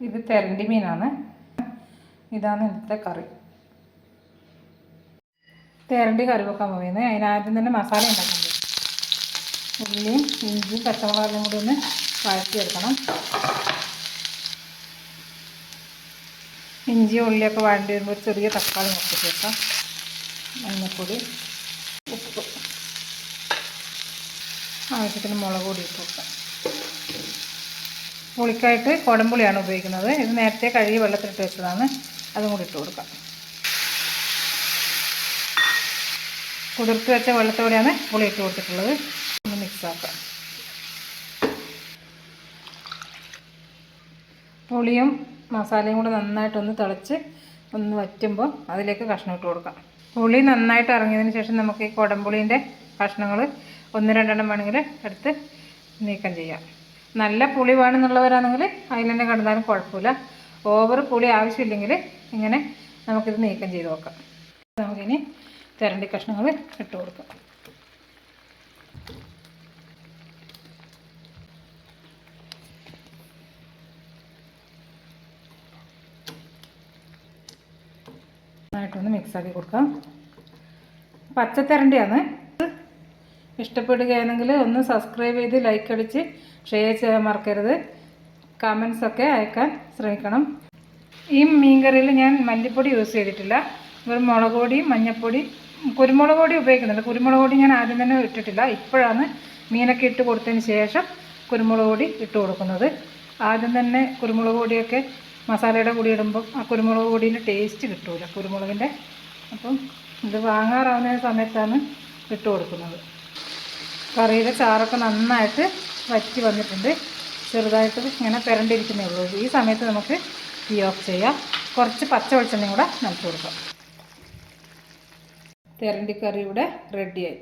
ഇത് തെരണ്ടി മീനാണ്. ഇതാണ് ഇന്നത്തെ കറി. തെരണ്ടി കറി വെക്കാൻ പോകുന്നത് അതിനാദ്യം തന്നെ മസാല ഉണ്ടാക്കുന്നത് ഉള്ളിയും ഇഞ്ചിയും പച്ചമുളകും കൂടി ഒന്ന് വഴറ്റിയെടുക്കണം. ഇഞ്ചിയും ഉള്ളിയൊക്കെ വഴണ്ടി വരുമ്പോൾ ചെറിയ തക്കാളി മുറിച്ച് ചേർക്കാം. മഞ്ഞപ്പൊടി ഉപ്പ്. ആവശ്യത്തിന് മുളക് പൊടി ഇട്ട് വെക്കാം പുളിക്കായിട്ട് കുടംപുളിയാണ് ഉപയോഗിക്കുന്നത്. ഇത് നേരത്തെ കഴുകി വെള്ളത്തിലിട്ട് വെച്ചതാണ്. അതും കൂടി ഇട്ട് കൊടുക്കാം. കുതിർത്ത് വെച്ച വെള്ളത്തോടെയാണ് പുളി ഇട്ട് കൊടുത്തിട്ടുള്ളത്. ഒന്ന് മിക്സ് ആക്കാം. പുളിയും മസാലയും കൂടെ നന്നായിട്ടൊന്ന് തിളച്ച് ഒന്ന് വറ്റുമ്പോൾ അതിലേക്ക് കഷ്ണം ഇട്ട് കൊടുക്കാം. പുളി നന്നായിട്ട് ഇറങ്ങിയതിന് ശേഷം നമുക്ക് ഈ കുടംപുളീന്റെ കഷ്ണങ്ങൾ ഒന്ന് രണ്ടെണ്ണം വേണമെങ്കിൽ എടുത്ത് നീക്കം ചെയ്യാം. നല്ല പുളി വേണമെന്നുള്ളവരാണെങ്കിൽ അതിൽ തന്നെ കിടന്നാലും കുഴപ്പമില്ല. ഓവർ പുളി ആവശ്യമില്ലെങ്കിൽ ഇങ്ങനെ നമുക്കിത് നീക്കം ചെയ്ത് നോക്കാം നമുക്കിനി തിരണ്ടി കഷ്ണങ്ങൾ ഇട്ട് കൊടുക്കാം. നന്നായിട്ടൊന്ന് മിക്സാക്കി കൊടുക്കാം. പച്ചത്തരണ്ടിയാണ് ഇഷ്ടപ്പെടുകയാണെങ്കിൽ ഒന്ന് സബ്സ്ക്രൈബ് ചെയ്ത് ലൈക്ക് അടിച്ച് ഷെയർ ചെയ്യാൻ മറക്കരുത്. കമൻസ് ഒക്കെ അയക്കാൻ ശ്രമിക്കണം. ഈ മീൻകറിയിൽ ഞാൻ മല്ലിപ്പൊടി യൂസ് ചെയ്തിട്ടില്ല. വെറും മുളക് പൊടി മഞ്ഞൾപ്പൊടി കുരുമുളക് പൊടി ഉപയോഗിക്കുന്നുണ്ട് കുരുമുളക് പൊടി ഞാൻ ആദ്യം തന്നെ ഇട്ടിട്ടില്ല. ഇപ്പോഴാണ് മീനൊക്കെ ഇട്ട് കൊടുത്തതിന് ശേഷം കുരുമുളക് പൊടി ഇട്ട് കൊടുക്കുന്നത്. ആദ്യം തന്നെ കുരുമുളക് പൊടിയൊക്കെ മസാലയുടെ കൂടി ഇടുമ്പോൾ ആ കുരുമുളക് പൊടിന്റെ ടേസ്റ്റ് കിട്ടൂല കുരുമുളകിന്റെ. അപ്പം ഇത് വാങ്ങാറാവുന്ന സമയത്താണ് ഇട്ട് കൊടുക്കുന്നത്. കറിയുടെ ചാറൊക്കെ നന്നായിട്ട് വറ്റി വന്നിട്ടുണ്ട്. ചെറുതായിട്ട് ഇങ്ങനെ പെരണ്ടിരിക്കുന്നേ ഉള്ളൂ. ഈ സമയത്ത് നമുക്ക് തീ ഓഫ് ചെയ്യാം. കുറച്ച് പച്ച വെളിച്ചെണ്ണയും കൂടെ നമുക്ക് കൊടുക്കാം. തെരണ്ടിക്കറി ഇവിടെ റെഡിയായി